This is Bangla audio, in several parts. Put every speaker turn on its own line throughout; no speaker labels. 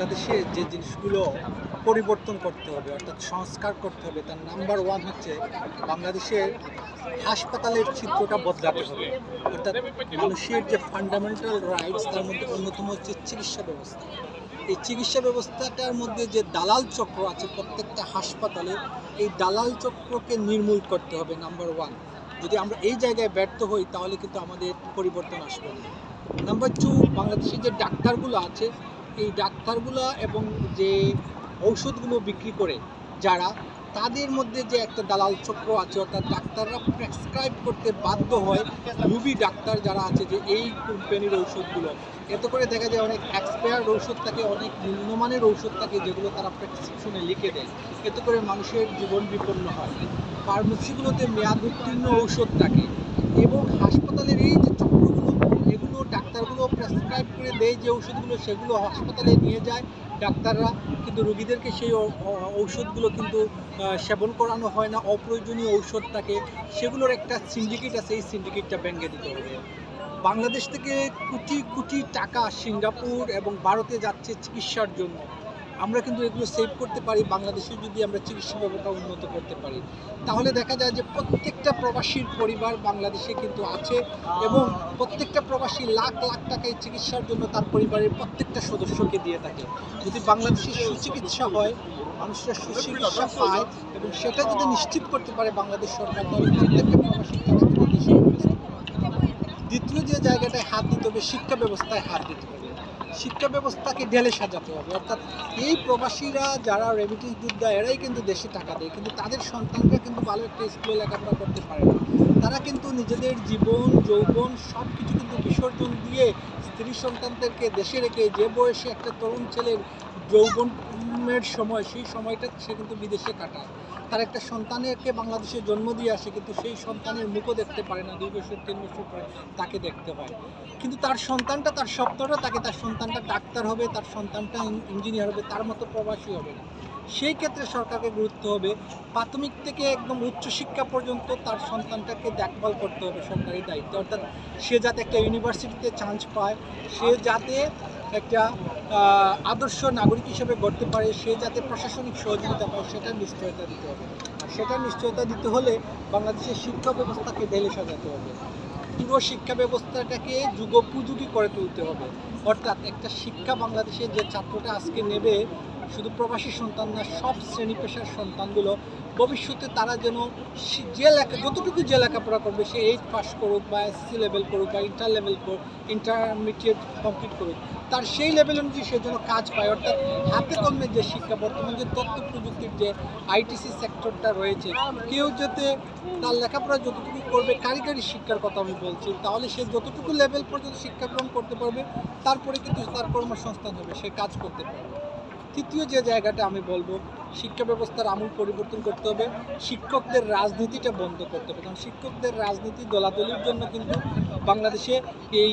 বাংলাদেশে যে জিনিসগুলো পরিবর্তন করতে হবে, অর্থাৎ সংস্কার করতে হবে, তার নাম্বার ওয়ান হচ্ছে বাংলাদেশের হাসপাতালের চিত্রটা বদলাতে হবে। অর্থাৎ মানুষের যে ফান্ডামেন্টাল রাইটস তার মধ্যে অন্যতম হচ্ছে চিকিৎসা ব্যবস্থা। এই চিকিৎসা ব্যবস্থাটার মধ্যে যে দালাল চক্র আছে প্রত্যেকটা হাসপাতালে, এই দালাল চক্রকে নির্মূল করতে হবে নাম্বার ওয়ান যদি আমরা এই জায়গায় ব্যর্থ হই, তাহলে কিন্তু আমাদের পরিবর্তন আসবে না। নাম্বার টু বাংলাদেশের যে ডাক্তারগুলো আছে এই ডাক্তারগুলো এবং যে ঔষধগুলো বিক্রি করে যারা, তাদের মধ্যে যে একটা দালাল চক্র আছে, অর্থাৎ ডাক্তাররা প্রেসক্রাইব করতে বাধ্য হয় রুবি ডাক্তার যারা আছে যে এই কোম্পানির ঔষধগুলো। এতে করে দেখা যায় অনেক এক্সপায়ার্ড ঔষধ থাকে, অনেক নিম্নমানের ঔষধ থাকে যেগুলো তারা প্রেসক্রিপশনে লিখে দেয়। এতে করে মানুষের জীবন বিপন্ন হয়। ফার্মেসিগুলোতে মেয়াদ উত্তীর্ণ ঔষধ থাকে এবং হাসপাতালের এই যে ডাক্তারগুলো প্রেসক্রাইব করে দেয় যে ওষুধগুলো সেগুলো হাসপাতালে নিয়ে যায় ডাক্তাররা। কিন্তু রুগীদেরকে সেই ঔষধগুলো কিন্তু সেবন করানো হয় না। অপ্রয়োজনীয় ঔষধ থাকে সেগুলোর একটা সিন্ডিকেট আছে, এই সিন্ডিকেটটা ব্যাঙ্গে দিতে হবে। বাংলাদেশ থেকে কোটি কোটি টাকা সিঙ্গাপুর এবং ভারতে যাচ্ছে চিকিৎসার জন্য। আমরা কিন্তু এগুলো সেভ করতে পারি বাংলাদেশে যদি আমরা চিকিৎসা ব্যবস্থা উন্নত করতে পারি। তাহলে দেখা যায় যে প্রত্যেকটা প্রবাসীর পরিবার বাংলাদেশে কিন্তু আছে এবং প্রত্যেকটা প্রবাসী লাখ লাখ টাকা চিকিৎসার জন্য তার পরিবারের প্রত্যেকটা সদস্যকে দিয়ে থাকে। যদি বাংলাদেশে সুচিকিৎসা হয়, মানুষরা সুচিকিৎসা পায় এবং সেটা যদি নিশ্চিত করতে পারে বাংলাদেশ সরকার, তাহলে প্রত্যেকটা প্রবাসীর টাকা। দ্বিতীয় যে জায়গাটায় হাত দিতে হবে, শিক্ষা ব্যবস্থায় হাত দিতে হবে। শিক্ষা ব্যবস্থাকে ঢেলে সাজাতে হবে। অর্থাৎ এই প্রবাসীরা যারা রেমিটেন্স যোদ্ধা এরাই কিন্তু দেশে টাকা দেয়। কিন্তু তাদের সন্তানরা কিন্তু ভালো একটা স্কুলে লেখাপড়া করতে পারে না। তারা কিন্তু নিজেদের জীবন, যৌবন সব কিছু কিন্তু বিসর্জন দিয়ে স্ত্রী সন্তানদেরকে দেশে রেখে যে বয়সে একটা তরুণ ছেলের যৌবনের সময়, সেই সময়টা সে কিন্তু বিদেশে কাটায়। তার একটা সন্তানেরকে বাংলাদেশে জন্ম দিয়ে আসে, কিন্তু সেই সন্তানের মুখও দেখতে পারে না, দুই বছর, তিন বছর পরে তাকে দেখতে হয়। কিন্তু তার সন্তানটা, তার স্বপ্নটা তাকে তার সন্তানটা ডাক্তার হবে, তার সন্তানটা ইঞ্জিনিয়ার হবে, তার মতো প্রবাসী হবে না। সেই ক্ষেত্রে সরকারকে গুরুত্ব হবে, প্রাথমিক থেকে একদম উচ্চশিক্ষা পর্যন্ত তার সন্তানটাকে দেখভাল করতে হবে সরকারি দায়িত্ব। অর্থাৎ সে যাতে একটা ইউনিভার্সিটিতে চান্স পায়, সে যাতে একটা আদর্শ নাগরিক হিসেবে গড়তে পারে, সে যাতে প্রশাসনিক সহযোগিতা পায়, সেটার নিশ্চয়তা দিতে হবে। আর সেটার নিশ্চয়তা দিতে হলে বাংলাদেশের শিক্ষা ব্যবস্থাকে ঢেলে সাজাতে হবে। পুরো শিক্ষা ব্যবস্থাটাকে যুগোপযোগী করে তুলতে হবে। অর্থাৎ একটা শিক্ষা বাংলাদেশের যে ছাত্রটা আজকে নেবে শুধু প্রবাসী সন্তান না, সব শ্রেণি পেশার সন্তানগুলো ভবিষ্যতে তারা যেন যে লেখা, যতটুকু যে লেখাপড়া করবে, সে এইট পাস করুক বা এসসি লেভেল করুক বা ইন্টার লেভেল করুক ইন্টারমিডিয়েট কমপ্লিট করুক, তার সেই লেভেল অনুযায়ী সে যেন কাজ পায়। অর্থাৎ হাতে কলমে যে শিক্ষা, বর্তমান যে তথ্য প্রযুক্তির যে আইটিসি সেক্টরটা রয়েছে, কেউ যাতে তার লেখাপড়া যতটুকু করবে, কারিগরি শিক্ষার কথা আমি বলছি, তাহলে সে যতটুকু লেভেল পর্যন্ত শিক্ষা গ্রহণ করতে পারবে, তারপরে কিন্তু তার কর্মসংস্থান হবে, সে কাজ করতে পারবে। তৃতীয় যে জায়গাটা আমি বলব, শিক্ষা ব্যবস্থার আমূল পরিবর্তন করতে হবে, শিক্ষকদের রাজনীতিটা বন্ধ করতে হবে। কারণ শিক্ষকদের রাজনীতি দলাদলির জন্য কিন্তু বাংলাদেশে এই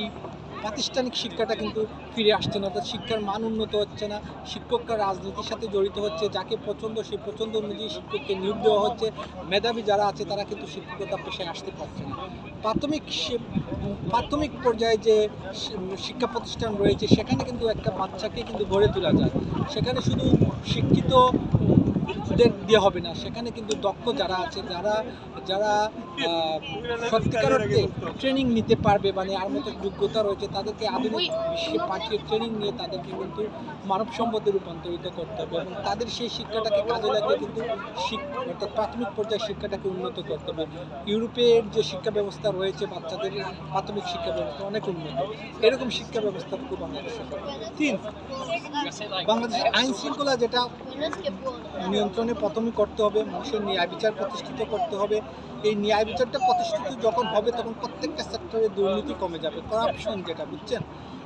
প্রাতিষ্ঠানিক শিক্ষাটা কিন্তু ফিরে আসছে না, অর্থাৎ শিক্ষার মান উন্নত হচ্ছে না, শিক্ষকরা রাজনীতির সাথে জড়িত হচ্ছে, যাকে পছন্দ সেই পছন্দ অনুযায়ী শিক্ষককে নিয়োগ দেওয়া হচ্ছে, মেধাবী যারা আছে তারা কিন্তু শিক্ষকতা পেশায় আসতে পারছে না। প্রাথমিক প্রাথমিক পর্যায়ে যে শিক্ষা প্রতিষ্ঠান রয়েছে, সেখানে কিন্তু একটা বাচ্চাকে কিন্তু গড়ে তোলা যায়। সেখানে শুধু শিক্ষিত দিয়ে হবে না। সেখানে কিন্তু দক্ষ যারা আছে, যারা যারা সত্যিকার অর্থে ট্রেনিং নিতে পারবে মানে আর মতো যোগ্যতা রয়েছে, তাদেরকে আধুনিক বিশ্বে পাঠিয়ে ট্রেনিং নিয়ে তাদেরকে কিন্তু মানব সম্পদে রূপান্তরিত করতে হবে এবং তাদের সেই শিক্ষাটাকে কাজে লাগিয়ে কিন্তু অর্থাৎ প্রাথমিক পর্যায়ে শিক্ষাটাকে উন্নত করতে হবে। ইউরোপের যে শিক্ষা ব্যবস্থা রয়েছে, বাচ্চাদের প্রাথমিক শিক্ষা ব্যবস্থা অনেক উন্নত। এরকম শিক্ষা ব্যবস্থাটুকু বাংলাদেশে করতে তিন বাংলাদেশের আইন শৃঙ্খলা যেটা নিয়ন্ত্রণে প্রথমে করতে হবে, মানুষের ন্যায় বিচার প্রতিষ্ঠিত করতে হবে। এই ন্যায় বিচারটা প্রতিষ্ঠিত যখন হবে, তখন প্রত্যেকটা সেক্টরে দুর্নীতি কমে যাবে করাপশন যেটা, বুঝছেন?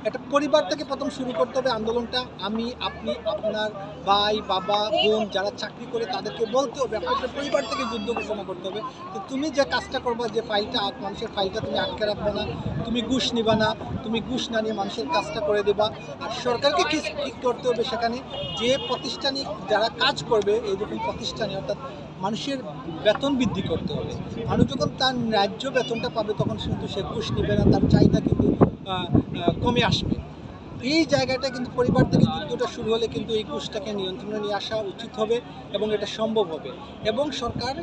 একটা পরিবার থেকে প্রথম শুরু করতে হবে আন্দোলনটা। আমি, আপনি, আপনার ভাই, বাবা, বোন যারা চাকরি করে তাদেরকে বলতে হবে আপনার পরিবার থেকে যুদ্ধ ঘোষণা করতে হবে। তো তুমি যে কাজটা করবা, যে ফাইলটা, মানুষের ফাইলটা তুমি আটকে রাখবে না, তুমি ঘুষ নিবা না, তুমি ঘুষ না নিয়ে মানুষের কাজটা করে দেবা। আর সরকারকে কি করতে হবে সেখানে? যে প্রতিষ্ঠানিক যারা কাজ করবে এইরকম প্রতিষ্ঠানে, অর্থাৎ মানুষের বেতন বৃদ্ধি করতে হবে। মানুষ যখন তার ন্যায্য বেতনটা পাবে, তখন কিন্তু সে ঘুষ নেবে না, তার চাহিদা কিন্তু কমে আসবে। এই জায়গাটা কিন্তু পরিবার থেকে যুদ্ধটা শুরু হলে কিন্তু এই ঘুষটাকে নিয়ন্ত্রণে নিয়ে আসা উচিত হবে এবং এটা সম্ভব হবে। এবং সরকার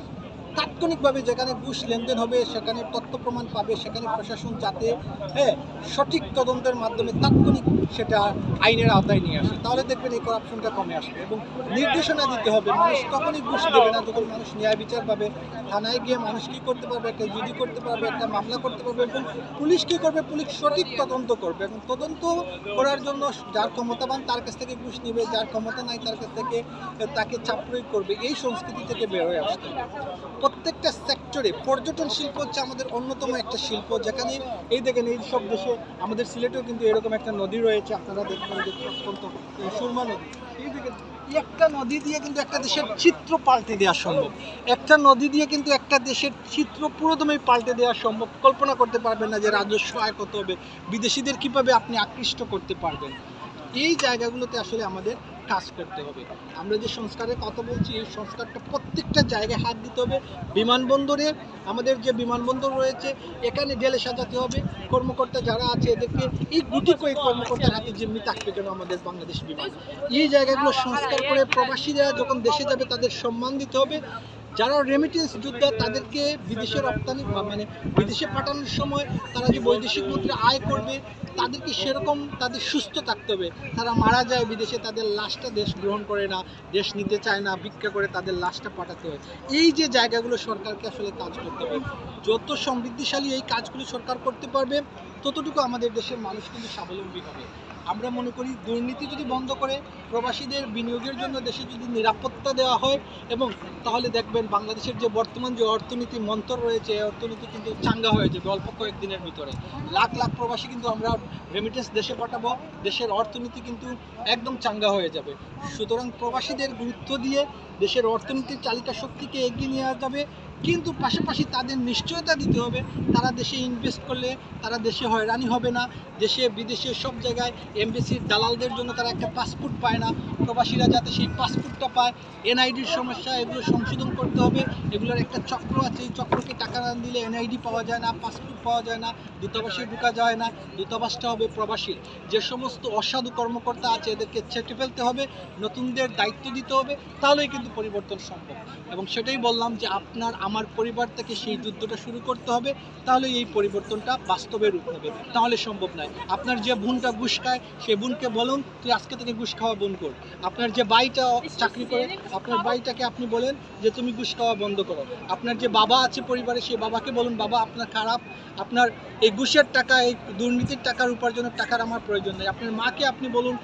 তাৎক্ষণিকভাবে যেখানে ঘুষ লেনদেন হবে, সেখানে তথ্য প্রমাণ পাবে, সেখানে প্রশাসন যাতে হ্যাঁ সঠিক তদন্তের মাধ্যমে তাৎক্ষণিক সেটা আইনের আওতায় নিয়ে আসে, তাহলে দেখবেন এই করাপশনটা কমে আসবে এবং নির্দেশনা দিতে হবে। মানুষ তখনই ঘুষ দেবে না যখন মানুষ ন্যায় বিচার পাবে। থানায় গিয়ে মানুষ কী করতে পারবে? একটা জিডি করতে পারবে, একটা মামলা করতে পারবে এবং পুলিশ কী করবে? পুলিশ সঠিক তদন্ত করবে এবং তদন্ত করার জন্য যার ক্ষমতাবান তার কাছ থেকে ঘুষ নেবে, যার ক্ষমতা নাই তার কাছ থেকে তাকে চাপ প্রয়োগ করবে। এই সংস্কৃতি থেকে বেরোয় আসতে প্রত্যেকটা সেক্টরে পর্যটন শিল্প হচ্ছে আমাদের অন্যতম একটা শিল্প। যেখানে এই দেখেন এই সব দেশে আমাদের সিলেটেও কিন্তু এরকম একটা নদী রয়েছে আপনারা দেখবেন অত্যন্ত সুরমা নদী। এই দিকে একটা নদী দিয়ে কিন্তু একটা দেশের চিত্র পাল্টে দেওয়া সম্ভব। একটা নদী দিয়ে কিন্তু একটা দেশের চিত্র পুরোদমে পাল্টে দেওয়া সম্ভব। কল্পনা করতে পারবেন না যে রাজস্ব আয় কত হবে। বিদেশিদের কীভাবে আপনি আকৃষ্ট করতে পারবেন। এই জায়গাগুলোতে আসলে আমাদের কাজ করতে হবে। আমরা যে সংস্কারের কথা বলছি, এই সংস্কারটা প্রত্যেকটা জায়গায় হাত দিতে হবে। বিমানবন্দরে আমাদের যে বিমানবন্দর রয়েছে, এখানে ঢেলে সাজাতে হবে। কর্মকর্তা যারা আছে, এদেরকে এই গুটি কয়েক কর্মকর্তার হাতে জিম্মি থাকবে কেন আমাদের বাংলাদেশ বিমান? এই জায়গাগুলো সংস্কার করে প্রবাসীরা যখন দেশে যাবে, তাদের সম্মান দিতে হবে। যারা রেমিটেন্স যোদ্ধা, তাদেরকে বিদেশে রপ্তানি মানে বিদেশে পাঠানোর সময় তারা যে বৈদেশিক মুদ্রা আয় করবে, তাদেরকে সেরকম তাদের সুস্থ থাকতে হবে। তারা মারা যায় বিদেশে, তাদের লাশটা দেশ গ্রহণ করে না, দেশ নিতে চায় না, ভিক্ষা করে তাদের লাশটা পাঠাতে হয়। এই যে জায়গাগুলো সরকারকে আসলে কাজ করতে হবে। যত সমৃদ্ধিশালী এই কাজগুলো সরকার করতে পারবে, ততটুকু আমাদের দেশের মানুষ কিন্তু স্বাবলম্বী হবে। আমরা মনে করি দুর্নীতি যদি বন্ধ করে প্রবাসীদের বিনিয়োগের জন্য দেশে যদি নিরাপত্তা দেওয়া হয় এবং তাহলে দেখবেন বাংলাদেশের যে বর্তমান যে অর্থনীতি মন্তর রয়েছে অর্থনীতি কিন্তু চাঙ্গা হয়ে যাবে অল্প কয়েকদিনের ভিতরে। লাখ লাখ প্রবাসী কিন্তু আমরা রেমিটেন্স দেশে পাঠাবো, দেশের অর্থনীতি কিন্তু একদম চাঙ্গা হয়ে যাবে। সুতরাং প্রবাসীদের গুরুত্ব দিয়ে দেশের অর্থনীতির চালিকা শক্তিকে এগিয়ে নিয়ে যাবে কিন্তু পাশাপাশি তাদের নিশ্চয়তা দিতে হবে। তারা দেশে ইনভেস্ট করলে তারা দেশে হয়রানি হবে না। দেশে, বিদেশে সব জায়গায় এমবেসির দালালদের জন্য তারা একটা পাসপোর্ট পায় না। প্রবাসীরা যাতে সেই পাসপোর্টটা পায় এনআইডির সমস্যা, এগুলো সংশোধন করতে হবে। এগুলোর একটা চক্র আছে, এই চক্রকে টাকা না দিলে এনআইডি পাওয়া যায় না পাসপোর্ট পাওয়া যায় না, দূতাবাসে ঢুকা যায় না, দূতাবাসটা হবে প্রবাসীর যে সমস্ত অসাধু কর্মকর্তা আছে, এদেরকে ছেটে ফেলতে হবে, নতুনদের দায়িত্ব দিতে হবে, তাহলেই কিন্তু পরিবর্তন সম্ভব। এবং সেটাই বললাম যে আপনার, আমার পরিবার থেকে সেই যুদ্ধটা শুরু করতে হবে তাহলে এই পরিবর্তনটা বাস্তবে রূপ নেবে। তাহলে সম্ভব নয়। আপনার যে বোনটা ঘুষ খায় সেই বোনকে বলুন, তুই আজকে থেকে ঘুষ খাওয়া বোন কর। আপনার যে বাইটা চাকরি করে আপনার বাইটাকে আপনি বলেন যে তুমি ঘুষ খাওয়া বন্ধ করো। আপনার যে বাবা আছে পরিবারে সেই বাবাকে বলুন বাবা আপনার খারাপ। আপনার এই ঘুষের টাকা এই দুর্নীতির টাকার উপার্জনের টাকার আমার প্রয়োজন নেই। আপনার মাকে আপনি বলুন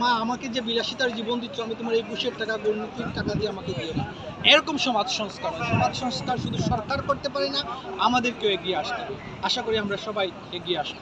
মা আমাকে যে বিলাসিতার জীবন দিচ্ছ আমি তোমার এই ঘুষের টাকা দুর্নীতির টাকা দিয়ে আমাকে দিয়ে না। এরকম সমাজ সংস্কার সমাজ সংস্কার শুধু সরকার করতে পারে না আমাদেরকেও এগিয়ে আসতে আশা করি আমরা সবাই এগিয়ে আসব।